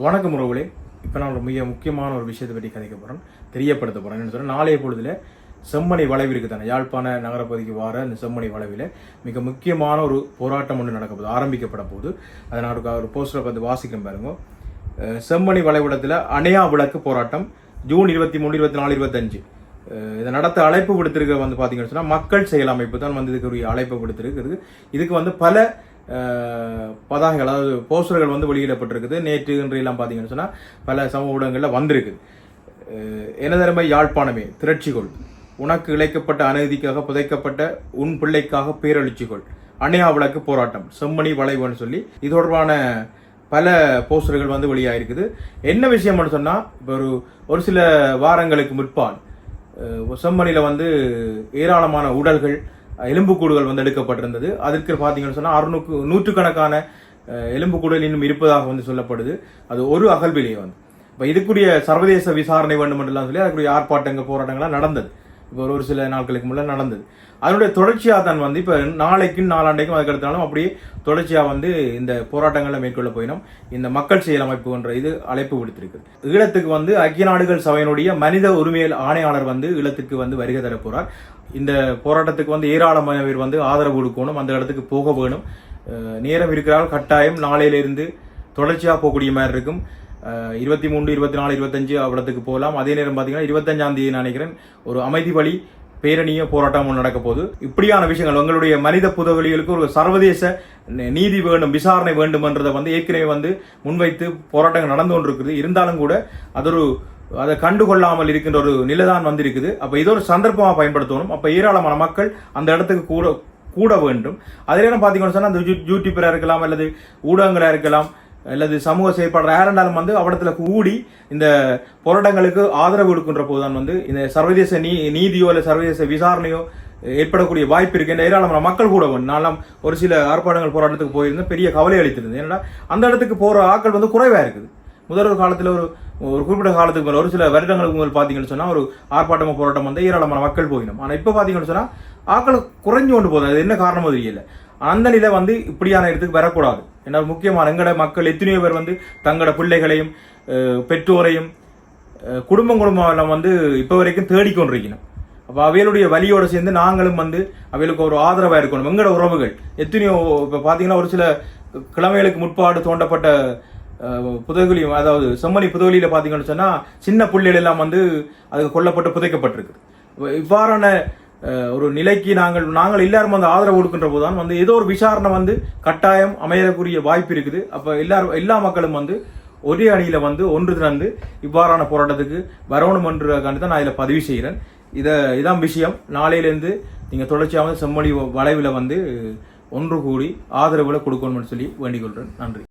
வணக்கம் உறவுகளே. இப்போ நான் ஒரு மிக முக்கியமான ஒரு விஷயத்தை பற்றி கதைக்க போகிறேன் தெரியப்படுத்த போகிறேன் என்ன சொன்னால் நாளைய பொழுதுல செம்மணி வளைவு இருக்குது தானே. யாழ்ப்பாண நகரப்பகுதிக்கு வார அந்த செம்மணி வளைவில் மிக முக்கியமான ஒரு போராட்டம் ஒன்று நடக்க போகுது ஆரம்பிக்கப்பட போகுது. அதை நான் ஒரு போஸ்டரை பார்த்து வாசிக்கிறேன் பாருங்க. செம்மணி வளைவிடத்தில் அணையா விளக்கு போராட்டம் ஜூன் இருபத்தி மூணு இருபத்தி நாலு இருபத்தஞ்சு இதை நடத்த அழைப்பு விடுத்திருக்க வந்து பார்த்தீங்கன்னு சொன்னால் மக்கள் செயல் அமைப்பு தான் வந்து இதுக்கு அழைப்பு விடுத்திருக்குது இதுக்கு வந்து பல பதாகைகள் அதாவது போஸ்டர்கள் வந்து வெளியிடப்பட்டிருக்குது. நேற்று இன்றையெல்லாம் எல்லாம் பார்த்தீங்கன்னு சொன்னால் பல சமூக ஊடகங்களில் வந்திருக்குது அஹ், எனதருமை யாழ்ப்பாணமே திரட்சிகொள். உனக்கு இழைக்கப்பட்ட அநீதிக்காக புதைக்கப்பட்ட உன் பிள்ளைக்காக பேரெழுச்சிகொள். அணையா விளக்கு போராட்டம் செம்மணி வளைவுன்னு சொல்லி இது தொடர்பான பல போஸ்டர்கள் வந்து வெளியாயிருக்குது. என்ன விஷயம்னு சொன்னால் இப்போ ஒரு ஒரு சில வாரங்களுக்கு முற்பால் செம்மணியில் வந்து ஏராளமான உடல்கள் எலும்புக்கூடுகள் வந்து எடுக்கப்பட்டிருந்தது. அதற்கு பார்த்தீங்கன்னு சொன்னால் அறுநூக்கு நூற்றுக்கணக்கான அஹ், எலும்புக்கூடுகள் இன்னும் இருப்பதாக வந்து சொல்லப்படுது. அது ஒரு அகழ்விலே வந்து. இப்போ இதுக்குரிய சர்வதேச விசாரணை வேண்டும் என்றெல்லாம் சொல்லி அதுக்குரிய ஆர்ப்பாட்டங்கள் போராட்டங்கள்லாம் நடந்தது. இப்போ ஒரு ஒரு சில நாட்களுக்கு முன்னே நடந்தது. அதனுடைய தொடர்ச்சியாக தான் வந்து இப்போ நாளைக்கும் நாளாண்டைக்கும் அதுக்கடுத்தாலும் அப்படியே தொடர்ச்சியாக வந்து இந்த போராட்டங்களை மேற்கொள்ள போயினோம். இந்த மக்கள் செயல் அமைப்பு என்ற இது அழைப்பு விடுத்திருக்கு ஈழத்துக்கு வந்து ஐக்கிய நாடுகள் சபையினுடைய மனித உரிமையல் ஆணையாளர் வந்து ஈழத்துக்கு வந்து வருகை தர போகிறார் இந்த போராட்டத்துக்கு வந்து ஏராளமான பேர் வந்து ஆதரவு கொடுக்கணும். அந்த இடத்துக்கு போக வேணும். நேரம் இருக்கிறால் கட்டாயம் நாளையிலிருந்து தொடர்ச்சியாக போகக்கூடிய மாதிரி இருக்கும். இருபத்தி மூன்று இருபத்தி நாலு இருபத்தஞ்சு அவ்வளோத்துக்கு போகலாம். அதே நேரம் பார்த்தீங்கன்னா இருபத்தஞ்சாம் தேதி நினைக்கிறேன் ஒரு அமைதி வழி பேரணிய போராட்டம் ஒன்று நடக்க போகுது. இப்படியான விஷயங்கள் உங்களுடைய மனித புதவலிகளுக்கு ஒரு சர்வதேச நீதி வேண்டும் விசாரணை வேண்டும்ன்றதை வந்து ஏற்கனவே வந்து முன்வைத்து போராட்டங்கள் நடந்து கொண்டிருக்குது. இருந்தாலும் கூட அது ஒரு அதை கண்டுகொள்ளாமல் இருக்கின்ற ஒரு நிலைதான் வந்து இருக்குது இது ஒரு சந்தர்ப்பமாக பயன்படுத்தணும். அப்போ ஏராளமான மக்கள் அந்த இடத்துக்கு கூட கூட வேண்டும். அதே நேரம் பார்த்தீங்கன்னு சொன்னால் அந்த யூடியூப்பராக இருக்கலாம் அல்லது ஊடகங்களாக இருக்கலாம் அல்லது சமூக செயற்பாடு யாரெண்டாலும் வந்து அவடத்தில் கூடி இந்த போராட்டங்களுக்கு ஆதரவு கொடுக்கின்ற போதுதான் வந்து இந்த சர்வதேச நீ நீதியோ இல்லை சர்வதேச விசாரணையோ ஏற்படக்கூடிய வாய்ப்பு இருக்கு. இந்த ஏராளமான மக்கள் கூட வந்து நான்லாம் ஒரு சில ஆர்ப்பாட்டங்கள் போராட்டத்துக்கு போயிருந்தேன். பெரிய கவலை அளித்திருந்தது ஏன்னா அந்த இடத்துக்கு போகிற ஆட்கள் வந்து குறைவாக இருக்குது. முதல்வர் காலத்தில் ஒரு ஒரு குறிப்பிட்ட காலத்துக்கு மேலே ஒரு சில வருடங்களுக்கு முதல் பார்த்தீங்கன்னு சொன்னால் ஒரு ஆர்ப்பாட்டமாக போராட்டம் வந்து ஏராளமான மக்கள் போயிடும். ஆனால் இப்போ பார்த்தீங்கன்னு சொன்னால் ஆக்கள் குறைஞ்சு கொண்டு போகுது. அது என்ன காரணமோ தெரியல. அந்த நிலை வந்து இப்படியான இடத்துக்கு வரக்கூடாது. ஏன்னா முக்கியமான எங்களோட மக்கள் எத்தனையோ பேர் வந்து தங்களோட பிள்ளைகளையும் பெற்றோரையும் குடும்பம் குடும்பம் வந்து இப்போ வரைக்கும் தேடிக்கொண்டிருக்கணும். அப்போ அவைகளுடைய வழியோடு சேர்ந்து நாங்களும் வந்து அவைகளுக்கு ஒரு ஆதரவாக இருக்கணும். எங்களோட உறவுகள் எத்தனையோ இப்போ பார்த்தீங்கன்னா ஒரு சில கிழமைகளுக்கு முற்பாடு தோண்டப்பட்ட புதைகுழி அதாவது செம்மணி புதைகுழியில பார்த்தீங்கன்னு சொன்னால் சின்ன புள்ளிகள் எல்லாம் வந்து அது கொல்லப்பட்டு புதைக்கப்பட்டிருக்கு. இவ்வாறான ஒரு நிலைக்கு நாங்கள் நாங்கள் எல்லாரும் வந்து ஆதரவு கொடுக்கின்ற போதுதான் வந்து ஏதோ ஒரு விசாரணை வந்து கட்டாயம் அமையக்கூடிய வாய்ப்பு இருக்குது. அப்போ எல்லாரும் எல்லா மக்களும் வந்து ஒரே அணியில் வந்து ஒன்று திறந்து இவ்வாறான போராட்டத்துக்கு வரணும் என்று தான் நான் இதில் பதிவு செய்கிறேன். இதை இதான் விஷயம். நாளையிலேருந்து நீங்கள் தொடர்ச்சியாக வந்து செம்மொழி வளைவில் வந்து ஒன்று கூடி ஆதரவுகளை கொடுக்கணும்னு சொல்லி வேண்டிக் கொள்கிறேன் நன்றி.